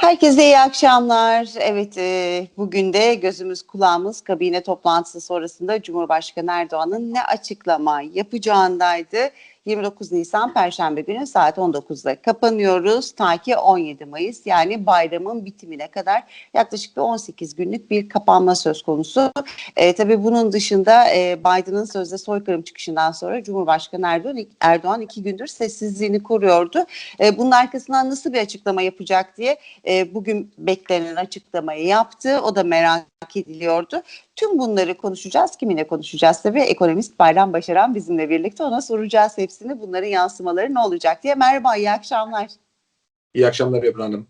Herkese iyi akşamlar. Evet, e, bugün de gözümüz kulağımız kabine toplantısı sonrasında Cumhurbaşkanı Erdoğan'ın ne açıklama yapacağındaydı. 29 Nisan Perşembe günü saat 19'da kapanıyoruz. Ta ki 17 Mayıs yani bayramın bitimine kadar yaklaşık bir 18 günlük bir kapanma söz konusu. E, tabii bunun dışında e, Biden'ın sözde soykırım çıkışından sonra Cumhurbaşkanı Erdoğan, Erdoğan iki gündür sessizliğini koruyordu. E, bunun arkasından nasıl bir açıklama yapacak diye e, bugün beklenen açıklamayı yaptı. O da merak ediliyordu. Tüm bunları konuşacağız. Kiminle konuşacağız tabii? Ekonomist Bayram Başaran bizimle birlikte ona soracağız hepsini. Bunların yansımaları ne olacak diye. Merhaba, iyi akşamlar. İyi akşamlar Ebru Hanım.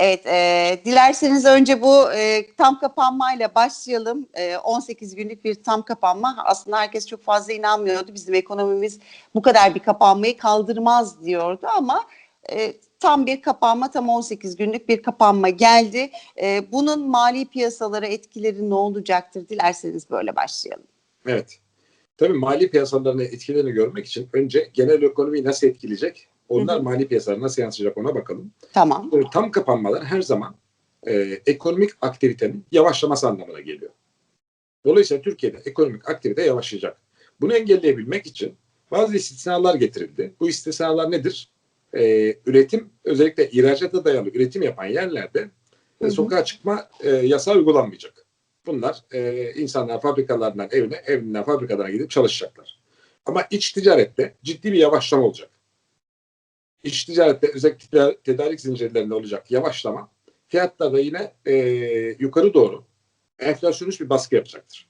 Evet, e, dilerseniz önce bu e, tam kapanmayla başlayalım. E, 18 günlük bir tam kapanma. Aslında herkes çok fazla inanmıyordu. Bizim ekonomimiz bu kadar bir kapanmayı kaldırmaz diyordu ama e, tam bir kapanma, tam 18 günlük bir kapanma geldi. E, bunun mali piyasalara etkileri ne olacaktır? Dilerseniz böyle başlayalım. Evet. Tabii mali piyasalarına etkilerini görmek için önce genel ekonomiyi nasıl etkileyecek? Onlar mali piyasalara nasıl yansıyacak ona bakalım. Tamam. Böyle tam kapanmalar her zaman e, ekonomik aktivitenin yavaşlaması anlamına geliyor. Dolayısıyla Türkiye'de ekonomik aktivite yavaşlayacak. Bunu engelleyebilmek için bazı istisnalar getirildi. Bu istisnalar nedir? E, üretim özellikle ihracata dayalı üretim yapan yerlerde e, Hı hı. sokağa çıkma e, yasağı uygulanmayacak. Bunlar e, insanlar fabrikalarından evine, evinden fabrikalarına gidip çalışacaklar. Ama iç ticarette ciddi bir yavaşlama olacak. İç ticarette özellikle teda- tedarik zincirlerinde olacak yavaşlama fiyatlarda yine e, yukarı doğru enflasyonist bir baskı yapacaktır.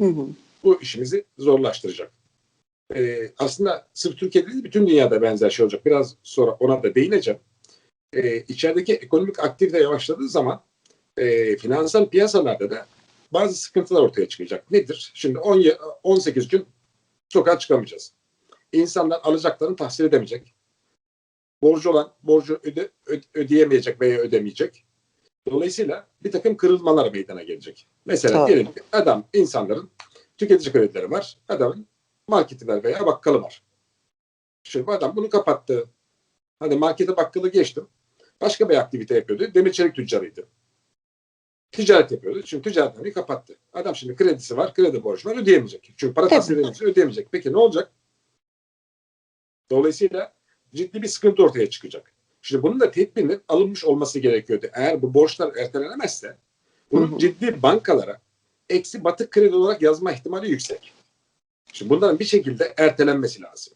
Hı hı. Bu işimizi zorlaştıracak. E, aslında sırf Türkiye'de değil bütün dünyada benzer şey olacak. Biraz sonra ona da değineceğim. E, içerideki ekonomik aktivite yavaşladığı zaman e, finansal piyasalarda da bazı sıkıntılar ortaya çıkacak. Nedir? Şimdi 10, ye- 18 gün sokağa çıkamayacağız. İnsanlar alacaklarını tahsil edemeyecek. Borcu olan borcu öde, ö- ödeyemeyecek veya ödemeyecek. Dolayısıyla bir takım kırılmalar meydana gelecek. Mesela Doğru. diyelim ki adam insanların tüketici kredileri var. Adamın marketi var veya bakkalı var. Şimdi bu adam bunu kapattı. Hadi markete bakkalı geçtim. Başka bir aktivite yapıyordu. Demir çelik tüccarıydı. Ticaret yapıyordu. Şimdi ticaretini kapattı. Adam şimdi kredisi var, kredi borcu var ödeyemeyecek. Çünkü para tahsil edemeyecek, ödeyemeyecek. Peki ne olacak? Dolayısıyla ciddi bir sıkıntı ortaya çıkacak. Şimdi bunun da tedbirinin alınmış olması gerekiyordu. Eğer bu borçlar ertelenemezse bunun ciddi bankalara eksi batık kredi olarak yazma ihtimali yüksek. Şimdi bunların bir şekilde ertelenmesi lazım.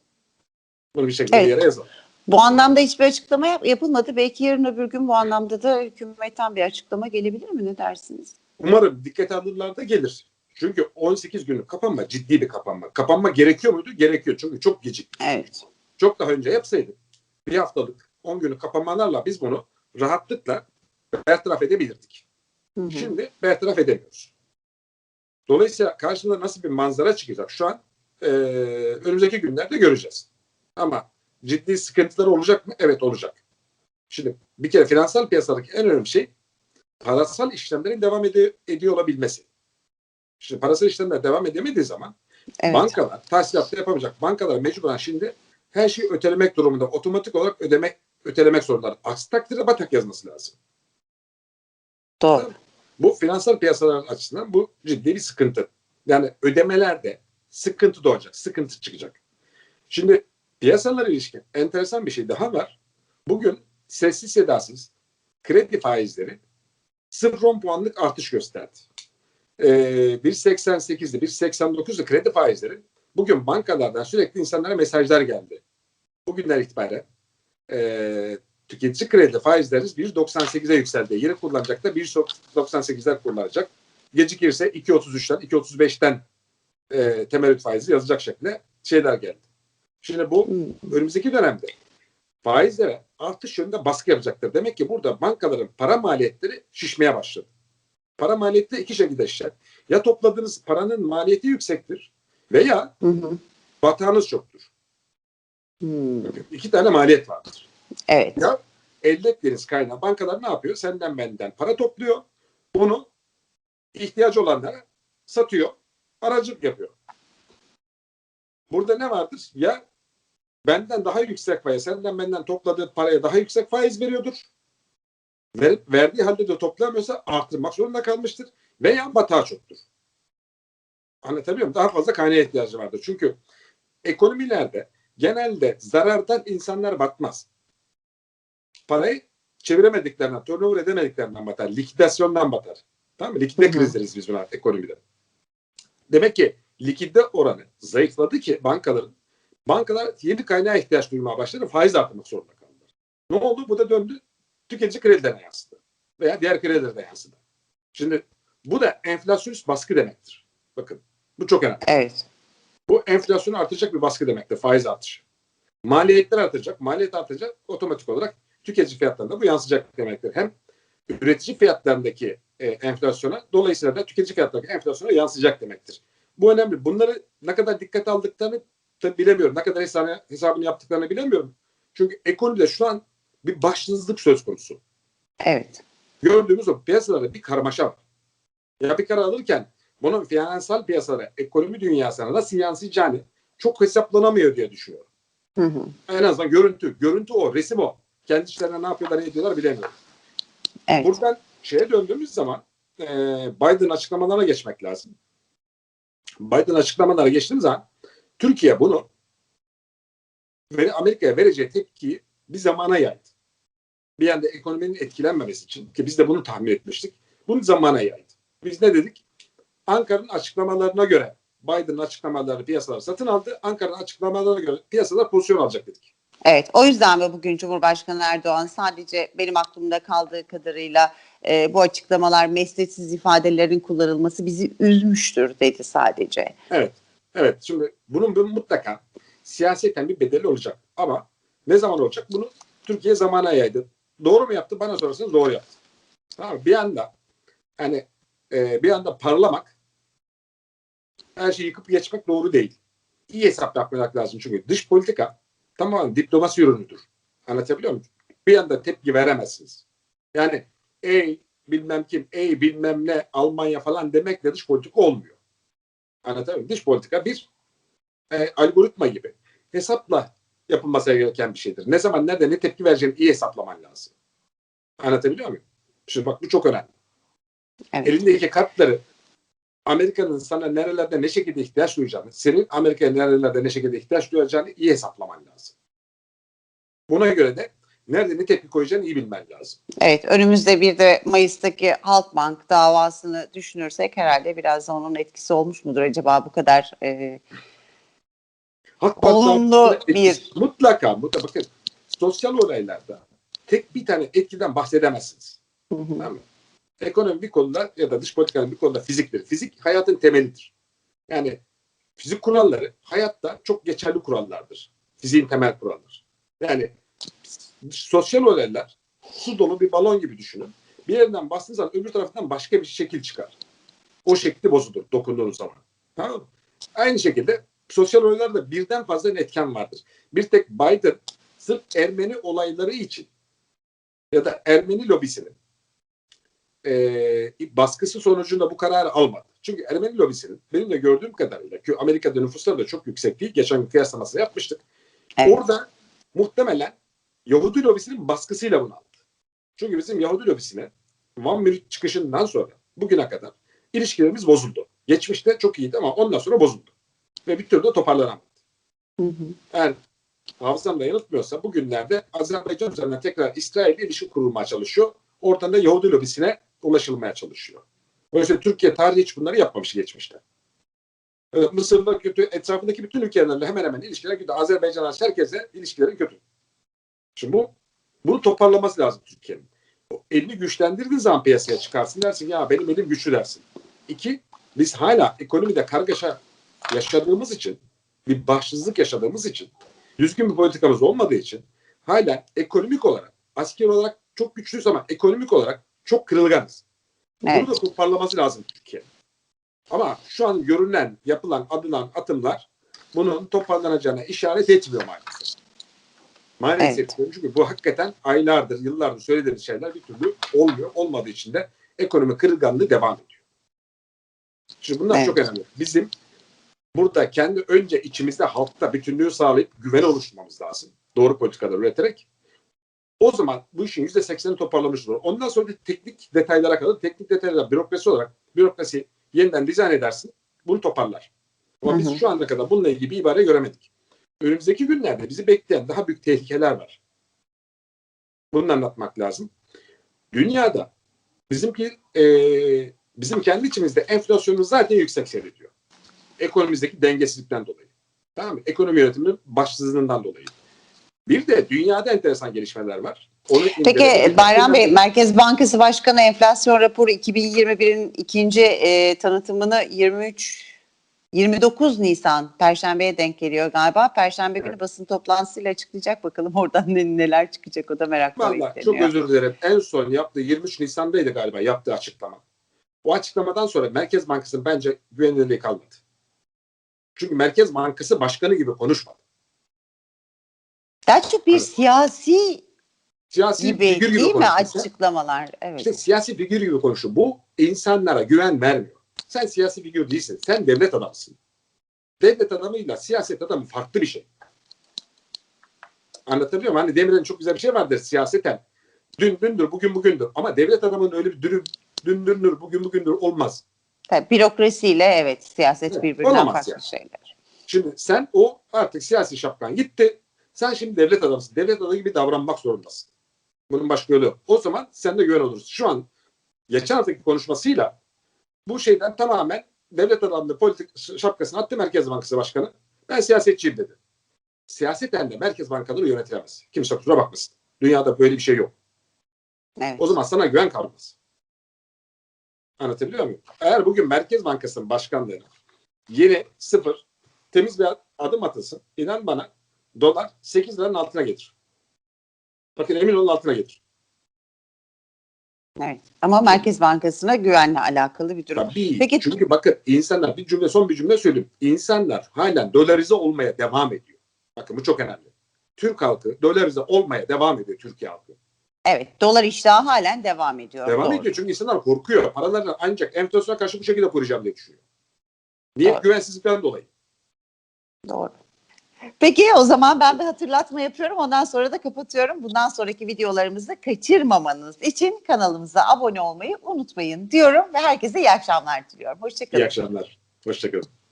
Bunu bir şekilde Evet. bir yere yazalım. Bu anlamda hiçbir açıklama yap- yapılmadı. Belki yarın öbür gün bu anlamda da hükümetten bir açıklama gelebilir mi? Ne dersiniz? Umarım dikkat alırlar da gelir. Çünkü 18 günlük kapanma ciddi bir kapanma. Kapanma gerekiyor muydu? Gerekiyor. Çünkü çok gecikti. Evet. Çok daha önce yapsaydık bir haftalık 10 günlük kapanmalarla biz bunu rahatlıkla bertaraf edebilirdik. Hı hı. Şimdi bertaraf edemiyoruz. Dolayısıyla karşımıza nasıl bir manzara çıkacak şu an e, önümüzdeki günlerde göreceğiz. Ama ciddi sıkıntıları olacak mı? Evet olacak. Şimdi bir kere finansal piyasadaki en önemli şey parasal işlemlerin devam ede- ediyor olabilmesi. Şimdi parasal işlemler devam edemediği zaman Evet. bankalar tahsilatı yapamayacak. Bankalar mecburen şimdi her şeyi ötelemek durumunda otomatik olarak ödemek ötelemek zorundalar. Aksi takdirde batak yazması lazım. Doğru. Bu finansal piyasalar açısından bu ciddi bir sıkıntı. Yani ödemelerde sıkıntı doğacak, sıkıntı çıkacak. Şimdi piyasalara ilişkin enteresan bir şey daha var. Bugün sessiz sedasız kredi faizleri 0.10 puanlık artış gösterdi. Ee, 1.88'di, 1.89'du kredi faizleri. Bugün bankalardan sürekli insanlara mesajlar geldi. Bugünden itibaren e, tüketici kredi faizleriniz 1.98'e yükseldi. Yeni kullanacak da 1.98'ler kullanacak. Gecikirse 2.33'ten 2.35'ten e, temerrüt faizi yazacak şekilde şeyler geldi. Şimdi bu Hı. önümüzdeki dönemde faizlere artış yönünde baskı yapacaktır. Demek ki burada bankaların para maliyetleri şişmeye başladı. Para maliyeti iki şekilde şişer. Ya topladığınız paranın maliyeti yüksektir veya Hı hı. batağınız çoktur. Hı. İki tane maliyet vardır. Evet. Ya elde ettiğiniz kaynağı bankalar ne yapıyor? Senden benden para topluyor. Bunu ihtiyacı olanlara satıyor. Aracılık yapıyor. Burada ne vardır? Ya benden daha yüksek faiz, senden benden topladığı paraya daha yüksek faiz veriyordur. Ver, verdiği halde de toplayamıyorsa arttırmak zorunda kalmıştır. Veya batağı çoktur. Anlatabiliyor muyum? Daha fazla kaynağa ihtiyacı vardır. Çünkü ekonomilerde genelde zarardan insanlar batmaz. Parayı çeviremediklerinden, turnover edemediklerinden batar. Likidasyondan batar. Tamam mı? Likide kriz deriz biz buna ekonomide. Demek ki likide oranı zayıfladı ki bankaların bankalar yeni kaynağa ihtiyaç duymaya başladı. Faiz artırmak zorunda kaldılar. Ne oldu? Bu da döndü. Tüketici kredilerine yansıdı. Veya diğer kredilere de yansıdı. Şimdi bu da enflasyonist baskı demektir. Bakın bu çok önemli. Evet. Bu enflasyonu artıracak bir baskı demektir. Faiz artışı. Maliyetler artacak. Maliyet artacak. Otomatik olarak tüketici fiyatlarında bu yansıyacak demektir. Hem üretici fiyatlarındaki e, enflasyona dolayısıyla da tüketici fiyatlarındaki enflasyona yansıyacak demektir. Bu önemli. Bunları ne kadar dikkate aldıklarını tabii bilemiyorum. Ne kadar hesabını, hesabını yaptıklarını bilemiyorum. Çünkü ekonomide şu an bir başsızlık söz konusu. Evet. Gördüğümüz o piyasalarda bir karmaşa var. Ya bir karar alırken bunun finansal piyasalara, ekonomi dünyasına nasıl yansıyacağını çok hesaplanamıyor diye düşünüyorum. Hı hı. En azından görüntü. Görüntü o, resim o. Kendi işlerine ne yapıyorlar, ne ediyorlar bilemiyorum. Evet. Buradan şeye döndüğümüz zaman e, Biden açıklamalarına geçmek lazım. Biden açıklamalara geçtiğimiz zaman Türkiye bunu Amerika'ya vereceği tepkiyi bir zamana yaydı. Bir yanda ekonominin etkilenmemesi için ki biz de bunu tahmin etmiştik. Bunu zamana yaydı. Biz ne dedik? Ankara'nın açıklamalarına göre Biden'ın açıklamalarını piyasalar satın aldı. Ankara'nın açıklamalarına göre piyasalar pozisyon alacak dedik. Evet, o yüzden mi bugün Cumhurbaşkanı Erdoğan sadece benim aklımda kaldığı kadarıyla e, bu açıklamalar mesnetsiz ifadelerin kullanılması bizi üzmüştür dedi sadece. Evet. Evet. Şimdi bunun bir mutlaka siyaseten bir bedeli olacak. Ama ne zaman olacak? Bunu Türkiye zamana yaydı. Doğru mu yaptı? Bana sorarsanız doğru yaptı. Tamam? Bir anda hani e, bir anda parlamak her şeyi yıkıp geçmek doğru değil. İyi hesap yapmak lazım çünkü dış politika tamamen diplomasi ürünüdür. Anlatabiliyor muyum? Bir anda tepki veremezsiniz. Yani ey bilmem kim, ey bilmem ne Almanya falan demekle dış politika olmuyor. Anlatabiliyor muyum? Dış politika bir e, algoritma gibi. Hesapla yapılması gereken bir şeydir. Ne zaman, nerede, ne tepki vereceğini iyi hesaplaman lazım. Anlatabiliyor muyum? Şimdi bak bu çok önemli. Evet. Elindeki kartları Amerika'nın sana nerelerde ne şekilde ihtiyaç duyacağını, senin Amerika'ya nerelerde ne şekilde ihtiyaç duyacağını iyi hesaplaman lazım. Buna göre de nerede ne tepki koyacağını iyi bilmen lazım. Evet, önümüzde bir de Mayıs'taki Halkbank davasını düşünürsek herhalde biraz da onun etkisi olmuş mudur acaba bu kadar? e, Olumlu bir- mutlaka, mutlaka bakın sosyal olaylarda tek bir tane etkiden bahsedemezsiniz. hı hı. Tamam mı? Ekonomi bir konuda ya da dış politikanın bir konuda fiziktir. Fizik hayatın temelidir. Yani fizik kuralları hayatta çok geçerli kurallardır. Fiziğin temel kuralları. Yani sosyal olaylar su dolu bir balon gibi düşünün. Bir yerinden bastığınız zaman öbür taraftan başka bir şekil çıkar. O şekli bozulur dokunduğunuz zaman. Tamam mı? Aynı şekilde sosyal olaylarda birden fazla etken vardır. Bir tek Biden sırf Ermeni olayları için ya da Ermeni lobisinin e, baskısı sonucunda bu kararı almadı. Çünkü Ermeni lobisinin benim de gördüğüm kadarıyla ki Amerika'da nüfusları da çok yüksek değil. Geçen gün kıyaslaması yapmıştık. Evet. Orada muhtemelen Yahudi lobisinin baskısıyla bunu aldı. Çünkü bizim Yahudi lobisine Van Mürit çıkışından sonra bugüne kadar ilişkilerimiz bozuldu. Geçmişte çok iyiydi ama ondan sonra bozuldu. Ve bir türlü de toparlanamadı. Hı hı. Eğer hafızam da yanıltmıyorsa bugünlerde Azerbaycan üzerinden tekrar İsrail'le ilişki kurulmaya çalışıyor. Oradan da Yahudi lobisine ulaşılmaya çalışıyor. Dolayısıyla Türkiye tarihi hiç bunları yapmamış geçmişte. Ee, Mısır'da kötü, etrafındaki bütün ülkelerle hemen hemen ilişkiler kötü. Azerbaycan'la herkese ilişkileri kötü. Şimdi bu, bunu toparlaması lazım Türkiye'nin. Elini güçlendirdiğin zaman piyasaya çıkarsın dersin ya benim elim güçlü dersin. İki, biz hala ekonomide kargaşa yaşadığımız için, bir başsızlık yaşadığımız için, düzgün bir politikamız olmadığı için hala ekonomik olarak, asker olarak çok güçlüyüz ama ekonomik olarak çok kırılganız. Evet. Bunu da toparlaması lazım Türkiye. Ama şu an görünen, yapılan, adılan atımlar bunun toparlanacağına işaret etmiyor maalesef. Maalesef Evet. diyorum çünkü bu hakikaten aylardır, yıllardır söylediğimiz şeyler bir türlü olmuyor. Olmadığı için de ekonomi kırılganlığı devam ediyor. Şimdi bunlar Evet. çok önemli. Bizim burada kendi önce içimizde halkta bütünlüğü sağlayıp güven oluşturmamız lazım. Doğru politikalar üreterek. O zaman bu işin %80'ini toparlamış olur. Ondan sonra da teknik detaylara kalır. Teknik detaylara bürokrasi olarak bürokrasi yeniden dizayn edersin. Bunu toparlar. Ama Hı biz hı. şu ana kadar bununla ilgili bir ibare göremedik. Önümüzdeki günlerde bizi bekleyen daha büyük tehlikeler var. Bunu anlatmak lazım. Dünyada bizimki eee, bizim kendi içimizde enflasyonumuz zaten yüksek seyrediyor. Ekonomimizdeki dengesizlikten dolayı. Tamam mı? Ekonomi yönetiminin başsızlığından dolayı. Bir de dünyada enteresan gelişmeler var. Onu Peki Bayram Bey, Merkez Bankası Başkanı enflasyon raporu 2021'in ikinci e, tanıtımını 23 29 Nisan Perşembe'ye denk geliyor galiba. Perşembe günü Evet. basın toplantısıyla açıklayacak bakalım oradan ne- neler çıkacak o da merakla Vallahi bekleniyor. çok özür dilerim. En son yaptığı 23 Nisan'daydı galiba yaptığı açıklama. O açıklamadan sonra Merkez Bankası'nın bence güvenilirliği kalmadı. Çünkü Merkez Bankası Başkanı gibi konuşmadı. Daha çok bir Evet. siyasi Siyasi gibi figür gibi değil mi açıklamalar? Evet. İşte siyasi figür gibi konuşuyor. Bu insanlara güven vermiyor. Sen siyasi figür değilsin. Sen devlet adamısın. Devlet adamıyla siyaset adamı farklı bir şey. Anlatabiliyor muyum? Hani Demirel'in çok güzel bir şey vardır siyaseten. Dün dündür, bugün bugündür. Ama devlet adamının öyle bir dürüm, dün dündür, bugün bugündür olmaz. Tabii, bürokrasiyle evet siyaset Evet, birbirinden farklı yani. şeyler. Şimdi sen o artık siyasi şapkan gitti. Sen şimdi devlet adamısın. Devlet adamı gibi davranmak zorundasın. Bunun başka yolu yok. O zaman sen de güven olursun. Şu an geçen haftaki konuşmasıyla bu şeyden tamamen devlet adamı politik şapkasını attı Merkez Bankası Başkanı. Ben siyasetçiyim dedi. Siyaseten de Merkez Bankaları yönetilemez. Kimse kusura bakmasın. Dünyada böyle bir şey yok. Evet. O zaman sana güven kalmaz. Anlatabiliyor muyum? Eğer bugün Merkez Bankası'nın başkanlığına yeni sıfır temiz bir adım atılsın. inan bana dolar 8 liranın altına gelir. Bakın emin olun altına gelir. Evet. Ama Merkez Bankası'na güvenle alakalı bir durum. Tabii. Peki- Çünkü bakın insanlar bir cümle son bir cümle söyleyeyim. İnsanlar halen dolarize olmaya devam ediyor. Bakın bu çok önemli. Türk halkı dolarize olmaya devam ediyor Türkiye halkı. Evet, dolar iştahı halen devam ediyor. Devam Doğru. ediyor çünkü insanlar korkuyor. Paralarını ancak enflasyona karşı bu şekilde koruyacağım diye düşünüyor. Niye? Doğru. Güvensizlikten dolayı. Doğru. Peki o zaman ben bir hatırlatma yapıyorum. Ondan sonra da kapatıyorum. Bundan sonraki videolarımızı kaçırmamanız için kanalımıza abone olmayı unutmayın diyorum ve herkese iyi akşamlar diliyorum. Hoşçakalın. İyi akşamlar. Hoşçakalın.